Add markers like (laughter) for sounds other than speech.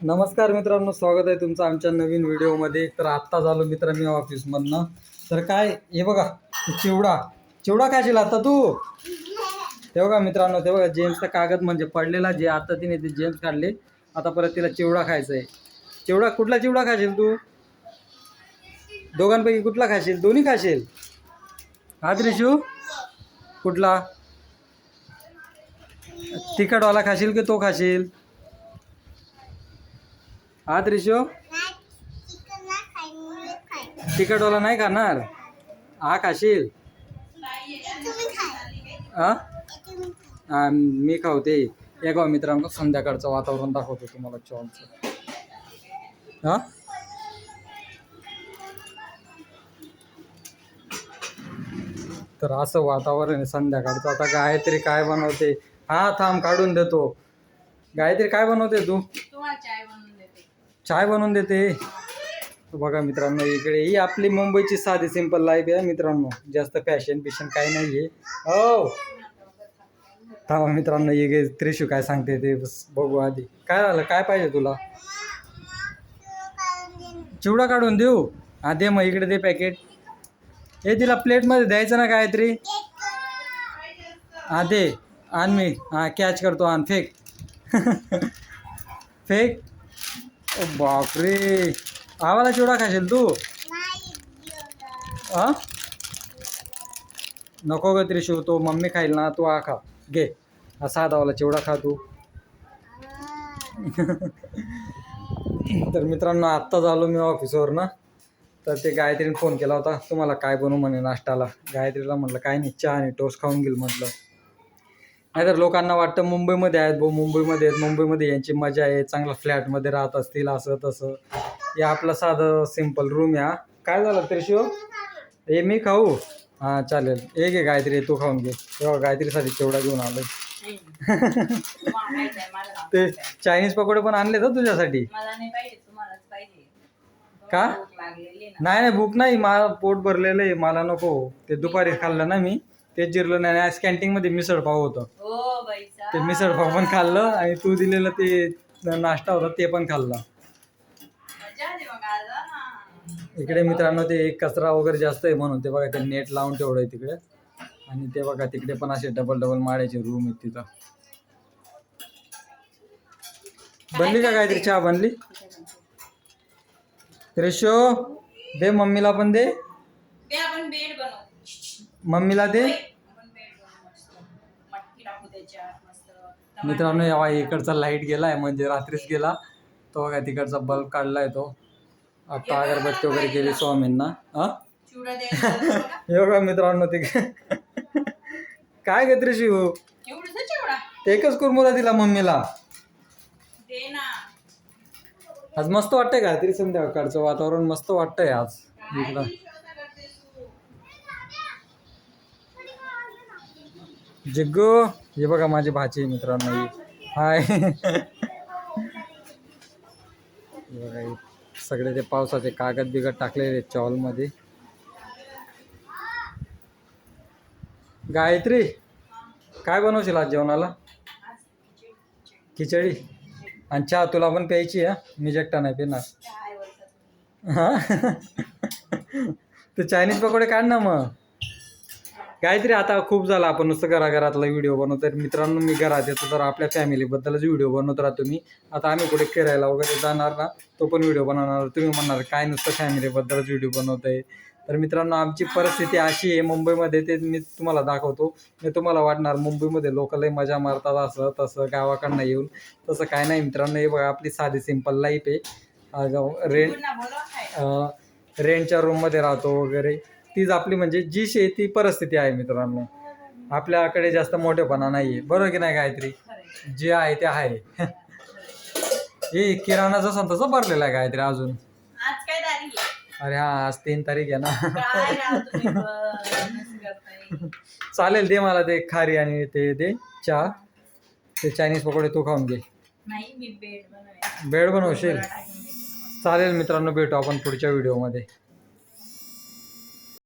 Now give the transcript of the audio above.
नमस्कार मित्रांनो स्वागत आहे तुमचं आमच्या नवीन व्हिडिओमध्ये. तर आत्ता झालो मित्र मी ऑफिसमधनं. तर काय हे बघा चिवडा. चिवडा खाशील आता तू? ते बघा मित्रांनो ते बघा जेम्सचा कागद म्हणजे पडलेला जे आता तिने ते जेम्स काढले. आता परत तिला चिवडा खायचा आहे चिवडा कुठला चिवडा खाशील तू? दोघांपैकी कुठला खाशील? दोन्ही खाशील? हा त्रिशू? कुठला? तिखटवाला खाशील की तो खाशील? हा त्रिशू? तिखटवाला नाही खाणार? हा खाशील? हा? मी खावते. या गाव मित्रांनो संध्याकाळचं वातावरण दाखवतो तुम्हाला चॉलचं हा? तर असं वातावरण आहे संध्याकाळचं. आता गायत्री काय बनवते? हा थांब काढून देतो. गायत्री काय बनवते तू? चाय चाय बनवून देते. बघा मित्रांनो इकडे ही आपली मुंबईची साधी सिंपल लाईफ आहे मित्रांनो. जास्त फॅशन बिशन काही नाही आहे हो. थांबा मित्रांनो इकडे त्रिशू काय सांगते ते बस बघू आधी. काय झालं? काय पाहिजे तुला? चिवडा काढून देऊ? हा दे मग इकडे दे पॅकेट हे तिला प्लेटमध्ये द्यायचं ना काहीतरी? हा दे. आण मी. हा कॅच करतो आण. फेक. (laughs) फेक. ओ बापरे. आवाला चिवडा खाशील तू? हा? नको ग त्रिशू तो मम्मी खाईल ना तू हा खा. घे. असा साधावाला चिवडा खा तू. (laughs) तर मित्रांनो आत्ता झालो मी ऑफिसवर ना तर ते गायत्रीने फोन केला होता. तुम्हाला काय बनवू म्हणे नाश्त्याला? गायत्रीला म्हटलं काय नाही चहा आणि टोस्ट खाऊन घेईल म्हटलं. नाहीतर लोकांना वाटतं मुंबईमध्ये आहेत भाऊ मुंबईमध्ये आहेत मुंबईमध्ये यांची मजा आहे चांगला फ्लॅटमध्ये राहत असतील असं तसं. हे आपलं साधं सिंपल रूम हा काय झालं त्रिशू हे मी खाऊ? हां चालेल. एक आहे गायत्री तू खाऊन घे. तेव्हा गायत्रीसाठी तेवढा घेऊन आलो ते चायनीज पकोडे पण आणले तर तुझ्यासाठी? का? नाही नाही भूक नाही. मला पोट भरलेलं आहे. मला नको. ते दुपारी खाल्लं ना मी. ते जिरलं नाही आज कॅन्टीनमध्ये मिसळ पाव होतं. हो बाईचा. ते मिसळ पाव पण खाल्लं आणि तू दिलेलं ते नाश्ता होता ते पण खाल्ला. मजा आली मग आज हा. इकडे मित्रांनो ते कचरा वगैरे जास्त आहे म्हणून ते बघा ते नेट लावून ठेवलं आहे तिकडे. आणि ते बघा तिकडे पण असे डबल डबल माळ्याचे रूम आहेत तिथं. बनली का काहीतरी चहा? बनली? रेशो दे मम्मीला पण दे ते आपण बेड बनवू मम्मीला दे आपण बेड बनवू मस्त मटकी टाकू त्याच्यात मस्त. मित्रांनो यावा इकडचा लाइट गेलाय म्हणजे रात्रीच गेला. तो बघा तिकडचा बल्ब काढलाय तो. आता अगरबत्ती वगैरे केली स्वामींना. (laughs) बघा. मित्रांनो ते. काय घेतरी शिव एकच कुरमुरा दिला मम्मीला. दे आज मस्त वाटतंय का तरी संध्याकाळचं वातावरण? मस्त वाटतंय आज. इकडं. जिग्गो हे बघा माझी भाची मित्रांनो. हाय. बघा सगळे ते पावसाचे कागद बिगद टाकलेले चॉलमध्ये. गायत्री काय बनवशील आज जेवणाला? खिचडी. आणि चहा तुला पण प्यायची हा? मी एकटा नाही पिणार. हा? तू चायनीज पकोडे काढ ना मग. काहीतरी आता खूप झालं आपण नुसतं घराघरातला व्हिडिओ बनवतो तर मित्रांनो मी घरात येतो तर आपल्या फॅमिलीबद्दलच व्हिडिओ बनवत राहतो मी. आता आम्ही कुठे फिरायला वगैरे जाणार ना तो पण व्हिडिओ बनवणार. तुम्ही म्हणणार काय नुसतं फॅमिलीबद्दलच व्हिडिओ बनवतोय? तर मित्रांनो आमची परिस्थिती अशी आहे मुंबईमध्ये ते मी तुम्हाला दाखवतो. मी तुम्हाला वाटणार मुंबईमध्ये लोक लय मजा मारतात असं तसं गावाकडनं येऊन. तसं काय नाही मित्रांनो हे बघा आपली साधी सिंपल लाईफ आहे. रेंट रेंटच्या रूममध्ये राहतो वगैरे. तीच आपली म्हणजे जी शेती परिस्थिती आहे मित्रांनो. आपल्याकडे जास्त मोठेपणा नाही आहे बरोबर की नाही गायत्री. जे आहे ते आहे. (laughs) हे किराणा जसं तसं भरलेलं आहे गायत्री अजून. आज काय तारीख आहे? अरे हा आज तीन तारीख आहे ना. काय राव तुम्ही पण, नसं करताय. चालेल दे मला ते खारी आणि ते दे चहा. ते चायनीज पकोडे तू खाऊन घे. नाही मी बेड बेड बनवशील. चालेल मित्रांनो भेटू आपण पुढच्या व्हिडिओमध्ये